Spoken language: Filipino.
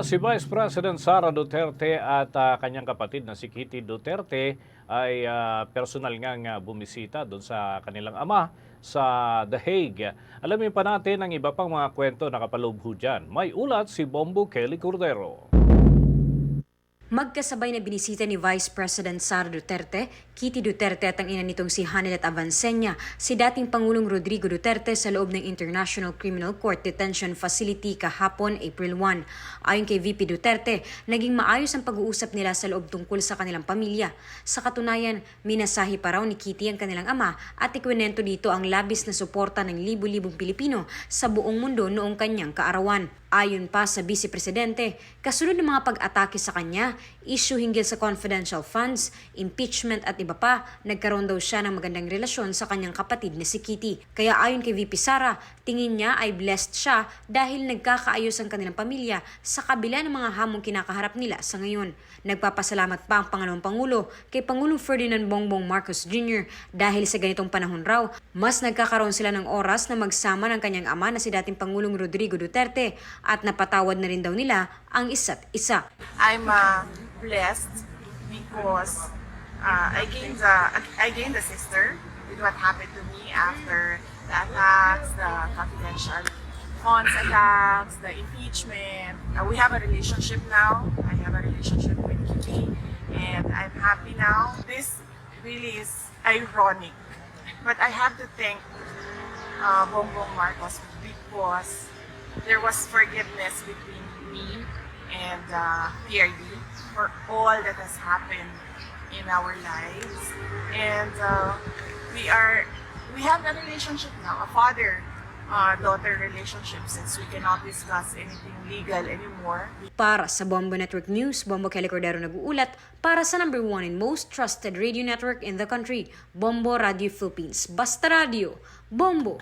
Si Vice President Sara Duterte at ah, kanyang kapatid na si Kitty Duterte ay ah, personal ngang ah, bumisita doon sa kanilang ama sa The Hague. Alamin pa natin ang iba pang mga kwento na kapalubho dyan. May ulat si Bombo Kelly Cordero. Magkasabay na binisita ni Vice President Sara Duterte, Kitty Duterte at ang ina nitong si Hanelet Avancenia si dating Pangulong Rodrigo Duterte sa loob ng International Criminal Court Detention Facility kahapon April 1. Ayon kay VP Duterte, naging maayos ang pag-uusap nila sa loob tungkol sa kanilang pamilya. Sa katunayan, minasahi pa raw ni Kitty ang kanilang ama at ikwinento dito ang labis na suporta ng libu-libong Pilipino sa buong mundo noong kanyang kaarawan. Ayon pa sa Vice Presidente, kasunod ng mga pag-atake sa kanya, issue hinggil sa confidential funds, impeachment at iba pa, nagkaroon daw siya ng magandang relasyon sa kanyang kapatid na si Kitty. Kaya ayon kay VP Sara, tingin niya ay blessed siya dahil nagkakaayos ang kanilang pamilya sa kabila ng mga hamong kinakaharap nila sa ngayon. Nagpapasalamat pa ang Pangalawang Pangulo kay Pangulong Ferdinand Bongbong Marcos Jr. dahil sa ganitong panahon raw, mas nagkakaroon sila ng oras na magsama ng kanyang ama na si dating Pangulong Rodrigo Duterte at napatawad na rin daw nila ang isa't isa. I'm uh, blessed because uh, I gained a I gained a sister with what happened to me after the attacks, the confidential funds attacks, the impeachment. Uh, we have a relationship now. I have a relationship with Kitty, and I'm happy now. This really is ironic, but I have to thank uh, Bongbong Marcos because there was forgiveness between me and uh, PRD for all that has happened in our lives. And uh, we are, we have a relationship now, a father uh, daughter relationship since we cannot discuss anything legal anymore. Para sa Bombo Network News, Bombo Kelly Cordero nag-uulat para sa number one and most trusted radio network in the country, Bombo Radio Philippines. Basta Radio, Bombo!